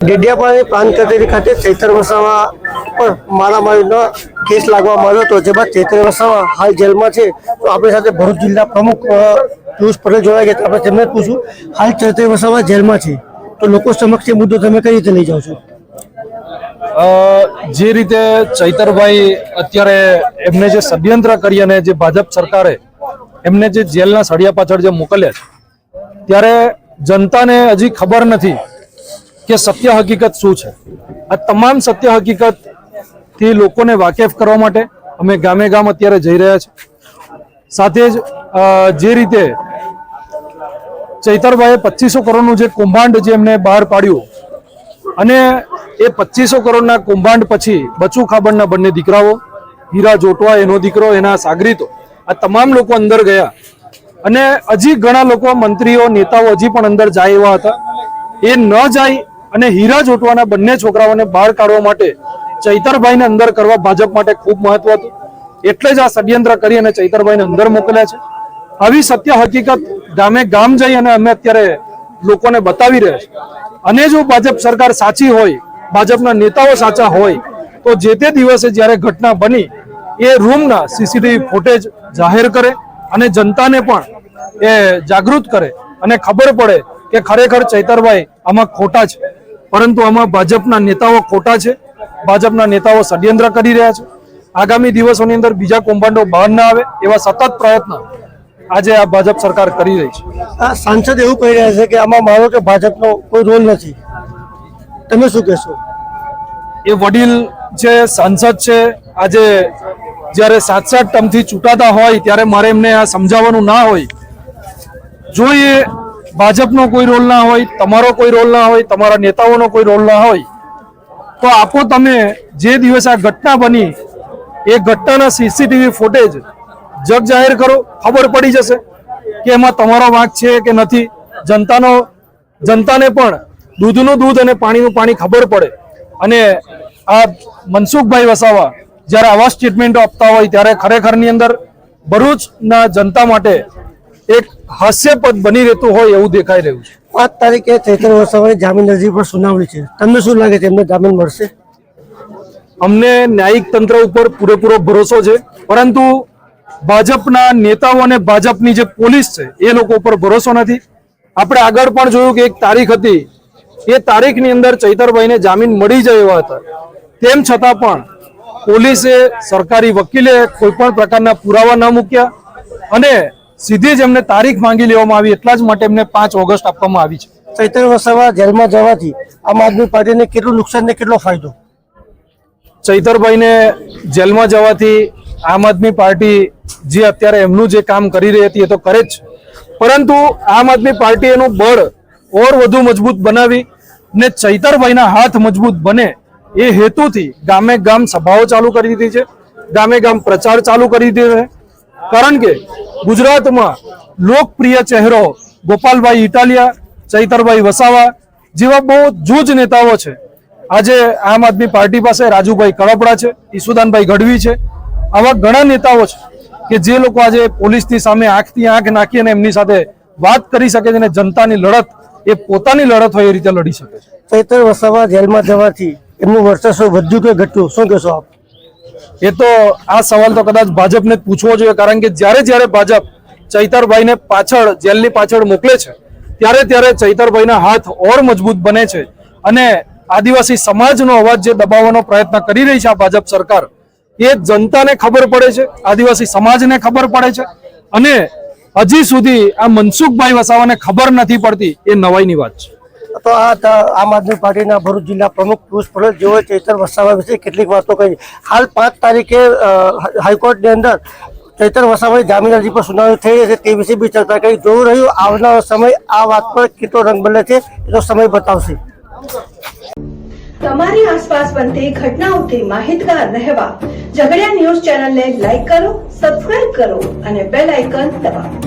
ડેડિયાપાડી પ્રાંત કચેરી ખાતે ચૈતર વસાવા પર મારામારીનો કેસ લાગવામાં આવ્યો હતો જે બાદ ચૈતર વસાવા હાલ જેલમાં છે. તો આપણી સાથે ભરૂચ જિલ્લા પ્રમુખ પિયુષ પટેલ જોડાઈ ગયા આપણે તેમને પૂછું, હાલ ચૈતર વસાવા જેલમાં છે. તો લોકો સમક્ષ એ મુદ્દો તમે કઈ રીતે લઈ જાઓ છો? જે રીતે ચૈતરભાઈ અત્યારે એમને જે ષડયંત્ર કરી અને જે ભાજપ સરકારે એમને જે જેલના સળિયા પાછળ જે મોકલ્યા છે, ત્યારે જનતાને હજી ખબર નથી કે સત્ય હકીકત શું છે? આ તમામ સત્ય હકીકતથી લોકોને વાકેફ કરવા માટે અમે ગામે ગામ અત્યારે જઈ રહ્યા છે. સાથે જ જે રીતે ચૈતરભાઈએ પચીસો કરોડનું જે કૌભાંડ જે એમને બહાર પાડ્યું અને એ પચીસો કરોડના કૌભાંડ પછી બચુ ખાબડના બંને દીકરાઓ, હીરા જોટવા એનો દીકરો, એના સાગરીતો આ તમામ લોકો અંદર ગયા. અને હજી ઘણા લોકો, મંત્રીઓ, નેતાઓ હજી પણ અંદર જાય એવા હતા. એ ન જાય અને હીરા જોટવાના બંને છોકરાઓને બહાર કાઢવા માટે ચૈતરભાઈને અંદર કરવા ભાજપ માટે ખૂબ મહત્વ હતું. એટલે જ આ ષડયંત્ર કરી અને ચૈતરભાઈને અંદર મોકલ્યા છે. આવી સત્ય હકીકત ગામે ગામ જઈ અને અમે અત્યારે લોકોને બતાવી રહ્યા છે અને જો ભાજપ સરકાર સાચી હોય, ભાજપના નેતાઓ સાચા હોય, તો જે તે દિવસે જ્યારે ઘટના બની, એ રૂમના સીસીટીવી ફૂટેજ જાહેર કરે અને જનતાને પણ એ જાગૃત કરે અને ખબર પડે કે ખરેખર ચૈતરભાઈ આમાં ખોટા છે. પરંતુ આમાં ભાજપના નેતાઓ ખોટા છે. ભાજપના નેતાઓ ષડયંત્ર કરી રહ્યા છે. આગામી દિવસોની અંદર બીજા કૌભાંડો બહાર ના આવે એવા સતત પ્રયત્ન આજે આ ભાજપ સરકાર કરી રહી છે. આ સાંસદ એવું કહી રહ્યા છે કે આમાં મારો કે ભાજપનો કોઈ રોલ નથી. તમે શું કહેશો? એ વડીલ જે સાંસદ છે આજે જ્યારે સાત સાત ટર્મથી ચૂંટાતા હોય ત્યારે મારે એમને આ સમજાવવાનું ના હોય. જો એ ભાજપનો કોઈ રોલ ના હોય, તમારો કોઈ રોલ ના હોય, તમારા નેતાઓનો કોઈ રોલ ના હોય, તો આપો તમે જે દિવસે આ ઘટના બની, એ ઘટનાના સીસીટીવી ફૂટેજ જગ જાહેર કરો, ખબર પડી જશે કે એમાં તમારો વાંક છે કે નથી. જનતાનો, જનતાને પણ દૂધનું દૂધ અને પાણીનું પાણી ખબર પડે. અને આ મનસુખભાઈ વસાવા જ્યારે આવા સ્ટેટમેન્ટો આપતા હોય, ત્યારે ખરેખરની અંદર ભરૂચના જનતા માટે એક હાસ્યપદ બની રહેતું હોય એવું દેખાઈ રહ્યું છે. પાંચ તારીખે ચૈતર વસાવાની જામીન અરજી પર સુનાવણી છે. તમને શું લાગે છે? એમને જામીન મળશે? અમને ન્યાયિક તંત્ર ઉપર પૂરેપૂરો ભરોસો છે પરંતુ ભાજપના નેતાઓ અને ભાજપની જે પોલીસ છે એ લોકો ઉપર ભરોસો નથી. આપણે આગળ પણ જોયું કે એક તારીખ હતી. એ તારીખની અંદર ચૈતરભાઈને જામીન મળી જાય એવા હતા. તેમ છતાં પણ પોલીસે સરકારી વકીલે કોઈ પણ પ્રકારના પુરાવા ન મૂક્યા અને સીધી જ એમને તારીખ માંગી લેવામાં આવી એટલા જ માટે એમને પાંચ ઓગસ્ટ આપવામાં આવી છે. ચૈતર વસાવા જેલમાં જવાથી આમ આદમી પાર્ટીને કેટલું નુકસાન ને કેટલો ફાયદો? ચૈતરભાઈને જેલમાં જવાથી આમ આદમી પાર્ટી જે અત્યારે એમનું જે કામ કરી રહી હતી એ તો કરે જ. પરંતુ આમ આદમી પાર્ટી એનું બળ ઓર વધુ મજબૂત બનાવી ને ચૈતરભાઈના હાથ મજબૂત બને એ હેતુથી ગામે ગામ સભાઓ ચાલુ કરી દીધી છે ગામે ગામ પ્રચાર ચાલુ કરી દીધો છે. કારણ કે ગુજરાતમાં લોકપ્રિય ચહેરો ગોપાલભાઈ ઇટાલિયા, ચૈતરભાઈ વસાવા જેવા બહુ જૂજ નેતાઓ છે. આજે આમ આદમી પાર્ટી પાસે રાજુભાઈ કડપડા છે, ઈસુદાનભાઈ ગઢવી છે. આવા ઘણા નેતાઓ છે કે જે લોકો આજે પોલીસની સામે આંખથી આંખ નાખી અને એમની સાથે વાત કરી શકે છે અને જનતાની લડત, એ પોતાની લડત હોય એ રીતે લડી શકે છે. ચૈતર વસાવા જેલમાં જવાથી એમનું વર્ચસ્વ વધ્યું કે ઘટ્યું? શું કહેશો આપ? એ તો આ સવાલ તો કદાચ ભાજપને પૂછવો જોઈએ, કારણ કે જ્યારે જ્યારે ભાજપ ચૈતરભાઈને પાછળ, જેલની પાછળ મોકલે છે, ત્યારે ત્યારે ચૈતરભાઈના હાથ ઓર મજબૂત બને છે. અને આદિવાસી સમાજનો અવાજ જે દબાવવાનો પ્રયત્ન કરી રહી છે આ ભાજપ સરકાર, એ જનતાને ખબર પડે છે, આદિવાસી સમાજને ખબર પડે છે, અને હજી સુધી આ મનસુખભાઈ વસાવાને ખબર નથી પડતી, એ નવાઈની વાત છે. તો આ આમ આદમી પાર્ટીના ભરૂચ જિલ્લા પ્રમુખ પિયુષ પટેલ જેઓએ ચૈતર વસાવા વિશે કેટલીક વાતો કહી હાલ પાંચ તારીખે હાઈકોર્ટની અંદર ચૈતર વસાવાની જામીન અરજી પર સુનાવણી થઈ છે. તે વિશે બી ચર્ચા કરી. જોવું રહ્યું, આવનારો સમય આ વાત પર કેટલો રંગ બદલે છે એ તો સમય બતાવશે. તમારી આસપાસ બનતી ઘટનાઓથી માહિતગાર રહેવા. ઝઘડિયા ન્યૂઝ ચેનલને લાઈક કરો, સબસ્ક્રાઇબ કરો અને બેલ આઇકન દબાવો.